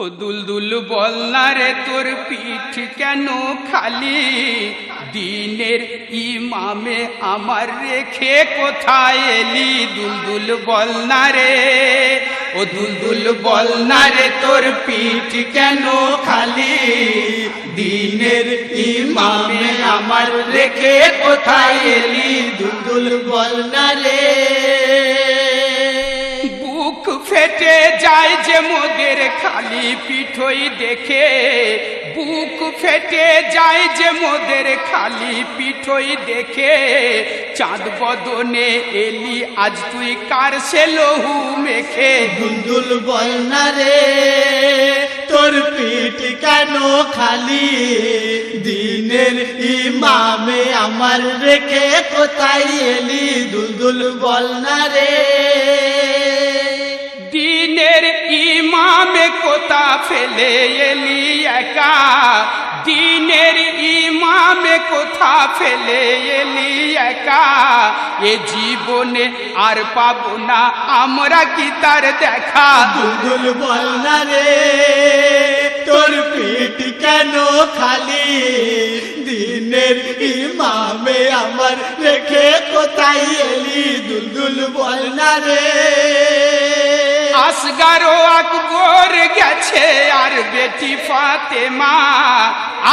ও দুলদুল বল না রে তোর পিঠ কেন খালি? দিনের ইমামে আমার রেখে কোথায় এলি দুলদুল বল না রে ও দুলদুল বল না রে তোর পিঠ কেন খালি? দিনের ইমামে আমার রেখে কোথায় এলি দুলদুল বল ফেটে যায় যে মোদের খালি পিঠই দেখে, বুক ফেটে যায় যে মোদের খালি পিঠই দেখে। চাঁদ বদনে এলি, আজ তুই কার সে লহু মেখে? দুলদুল বল না রে, তোর পিঠ কেন খালি? দিনের ইমামে আমার রেখে কোথায় এলি? দুলদুল বল না রে। ইমামে কোথা ফেলে এলি একা? দিনের ইমামে কোথা ফেলে এলি একা? এ জীবনে আর পাবো না, আমরা কি তার দেখা? দুদুল বল না রে, তোর পিঠ কেন খালি? দিনের ইমামে আমার রেখে কোথায় এলি? দুলদুল বল না রে। আসগারো আকবর গেছে আর বেটি ফাতেমা।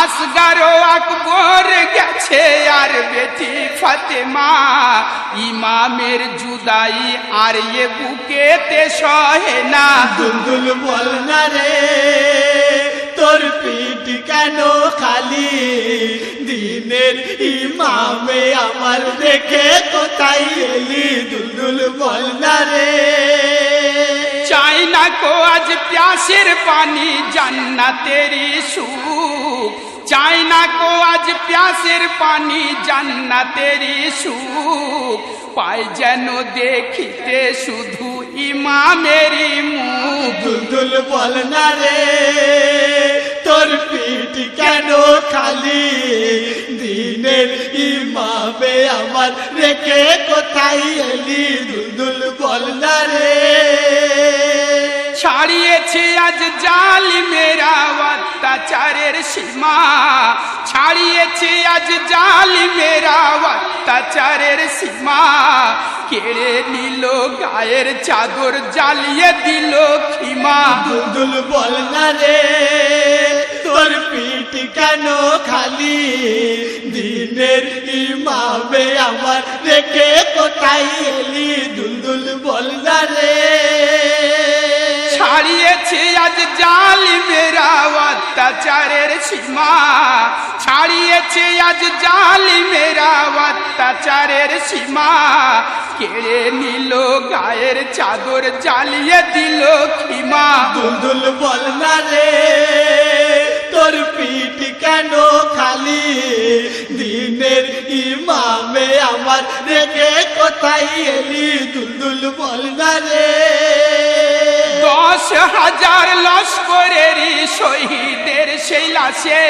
আসগারো আকবর গেছে আর বেটি ফাতেমা। ইমামের জুদাই আর এ বুকেতে সহে না। দুলদুল বল না রে, তোর পিঠ কেন খালি? দিনের ইমামে আমার রেখে কোথায় এলি? দুলদুল বল না রে। কো আজ প্যাসের পানি জান্নাতেরি সুখ। চাই না কো আজ প্যাসের পানি জান্নাতেরি সুখ। পাই যেন দেখিতে শুধু ইমামেরি মুখ। দুলদুল বল না রে, তোর পিঠ কেন খালি? দিনের ইমামে আমার রেখে কোথায় এলি? ছাড়িয়েছে আজ জালি মেরা অত্যাচারের সীমা। ছাড়িয়েছে আজ জালি মেরা অত্যাচারের সীমা। কেড়ে নিল গায়ের চাদর, জ্বালিয়ে দিল খিমা। দুদুল বল না রে, তোর পিঠ কেন খালি? দিনের ইমামে আমার রেখে কোথায় এলি? দুলদুল বল না রে। ছাড়িয়েছে আজ জালি মেরা অত্যাচারের সীমা। ছাড়িয়েছে আজ জালি মেরা অত্যাচারের সীমা। কেড়ে নিল গায়ের চাদর, জ্বালিয়ে দিল খিমা দুলদুল বল না রে, তোর পিঠ কেন খালি? দিনের ইমামে আমার রেখে কোথায় এলি? দুলদুল বল না রে। দশ হাজার লস্করেরই শহীদের সেই লাশে।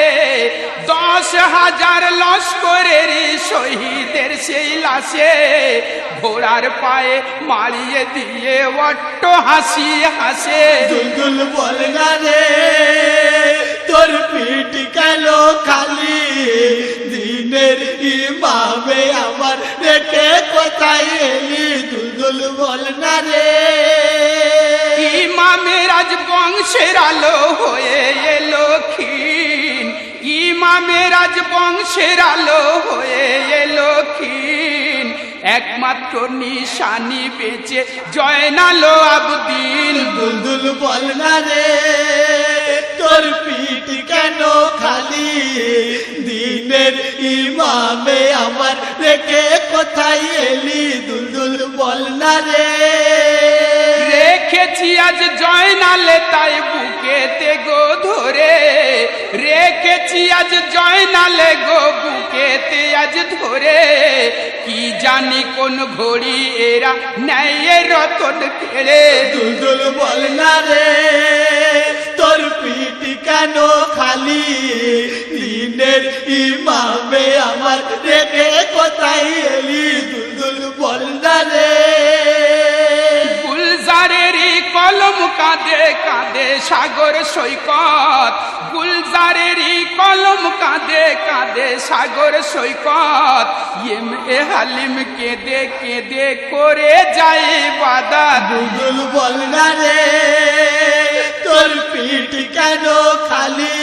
দশ হাজার লস্করেরই শহীদের সেই লাশে। ঘোড়ার পায়ে মারিয়ে দিয়ে অট্ট হাসি হাসে। বল রে, তোর পিঠ কেন খালি? দিনের ইমামে আমার রেখে কোথায় এলি? দুলদুল বল না রে। আজ বংশের আলো হয়ে এলো ক্ষীণ। ইমামের আজ বংশের আলো হয়ে এলো ক্ষীণ। একমাত্র নিশানি বেঁচে জয়নালো আবদিন। দুলদুল বল না রে, তোর পিঠ কেন খালি? দিনের ইমামে আমার রেখে কোথায় এলি? রেখেছি আজ জয়নালে তাই বুকেতে গো ধরে। রেখেছি আজ জয়নালে গো বুকেতে আজ ধরে। কি জানি কোন ঘড়ি এরা ন্যায়ের রতন কেড়ে। দুলদুল বল না রে, তোর পিঠ কেন খালি? দিনের ইমামে আমার রেখে কোথায় এলি? দুলদুল বল না রে। কলম কাঁদে কাঁদে সাগর সৈকত। গুলজারেরই কলম কাঁদে কাঁদে সাগর সৈকত। এম এ হালিম কেঁদে কেঁদে করে যায় বাদা। দুলদুল বল না রে, তোর পিঠ কেন খালি?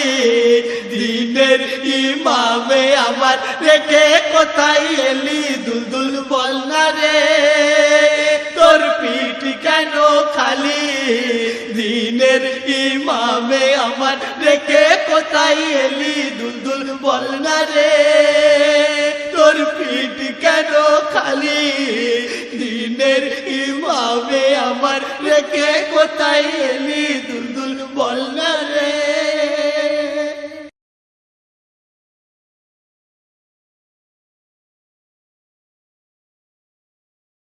দিনের ইমামে আমার রেখে কোথায় এলি? দুদুল বল না রে দিনের ইমামে আমার রেখে কোথায় এলি দুলদুল বল না রে? তোর পিঠ কেন খালি? দিনের ইমামে আমার রেখে কোথায় এলি